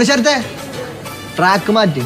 Police track മാറ്റി.